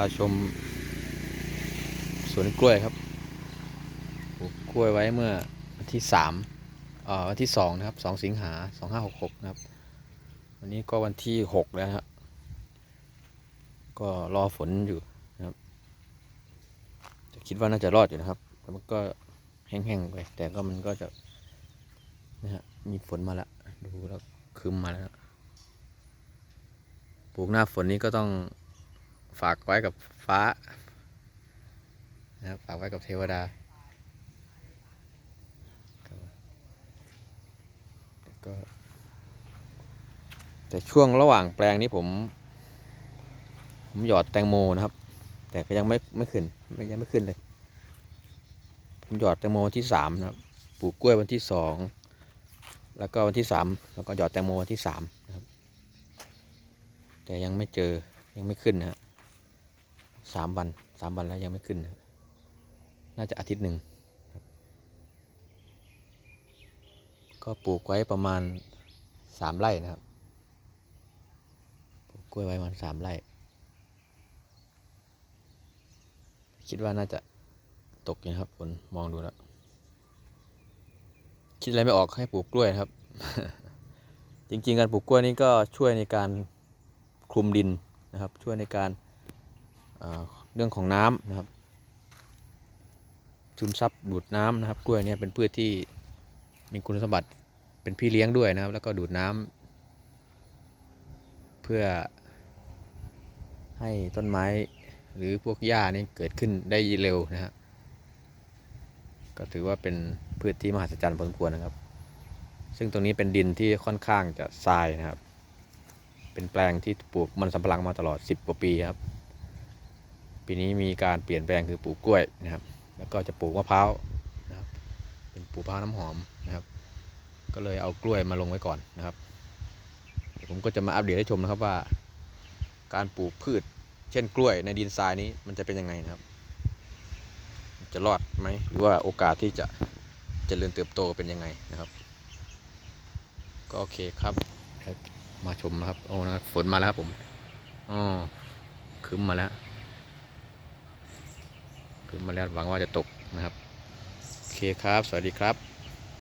าชมสวนกล้วยครับปลูกกล้วยไว้เมื่อวันที่สามวันที่สองนะครับสองสิงหาสองห้าหกหกนะครับ วันนี้ก็วันที่หกแล้วนะครับก็รอฝนอยู่นะครับคิดว่าน่าจะรอดอยู่นะครับแต่มันก็แห้งๆไป แต่ก็มันก็จะนะฮะมีฝนมาแล้วดูแล้วคืมมาแล้วปลูกหน้าฝนนี้ก็ต้อง ฝากไว้กับฟ้านะครับฝากไว้กับเทวดาก็แต่ช่วงระหว่างแปลงนี้ผม ผมหยอดแตงโมนะครับ แต่ก็ยังไม่ไม่ขึ้นไม่ยังไม่ขึ้นเลย ผมหยอดแตงโมวันที่สามนะครับปลูกกล้วยวันที่สองแล้วก็วันที่สามแล้วก็หยอดแตงโมวันที่สามนะครับ แต่ยังไม่เจอยังไม่ขึ้นนะฮะ สามวันสามวันแล้วยังไม่ขึ้น น่าจะอาทิตย์หนึ่ง ก็ปลูกไว้ประมาณสามไร่นะครับ ปลูกกล้วยไว้ประมาณสามไร่ คิดว่าน่าจะตกอยู่นะครับฝนมองดูแล้ว คิดอะไรไม่ออกให้ปลูกกล้วยครับ จริง ๆ การปลูกกล้วยนี่ก็ช่วยในการคลุมดินนะครับ ช่วยในการ เรื่องของน้ำนะครับซึมซับดูดน้ำนะครับ กล้วยเนี่ยเป็นพืชที่มีคุณสมบัติเป็นพี่เลี้ยงด้วยนะครับ แล้วก็ดูดน้ำเพื่อให้ต้นไม้หรือพวกหญ้านี่เกิดขึ้นได้เร็วนะฮะก็ถือว่าเป็นพืชที่มหัศจรรย์พอสมควรนะครับ ซึ่งตรงนี้เป็นดินที่ค่อนข้างจะทรายนะครับ เป็นแปลงที่ปลูกมันสำปะหลังมาตลอด 10กว่าปีครับ ปีนี้มีการเปลี่ยนแปลงคือปลูกกล้วยนะครับ แล้วก็จะปลูกมะพร้าวนะครับ เป็นปลูกมะพร้าวน้ำหอมนะครับ ก็เลยเอากล้วยมาลงไว้ก่อนนะครับผมก็จะมาอัปเดตให้ชมนะครับว่า การปลูกพืช เช่นกล้วยในดินทรายนี้มันจะเป็นยังไงนะครับ จะรอดไหมหรือว่าโอกาสที่จะเจริญเติบโตเป็นยังไงนะครับ ก็โอเคครับมาชมนะครับโอ้นะฝนมาแล้วครับผมอ๋อคึ้มมาแล้ว ครึ้มมาแล้วหวังว่าจะตกนะครับ โอเคครับ สวัสดีครับ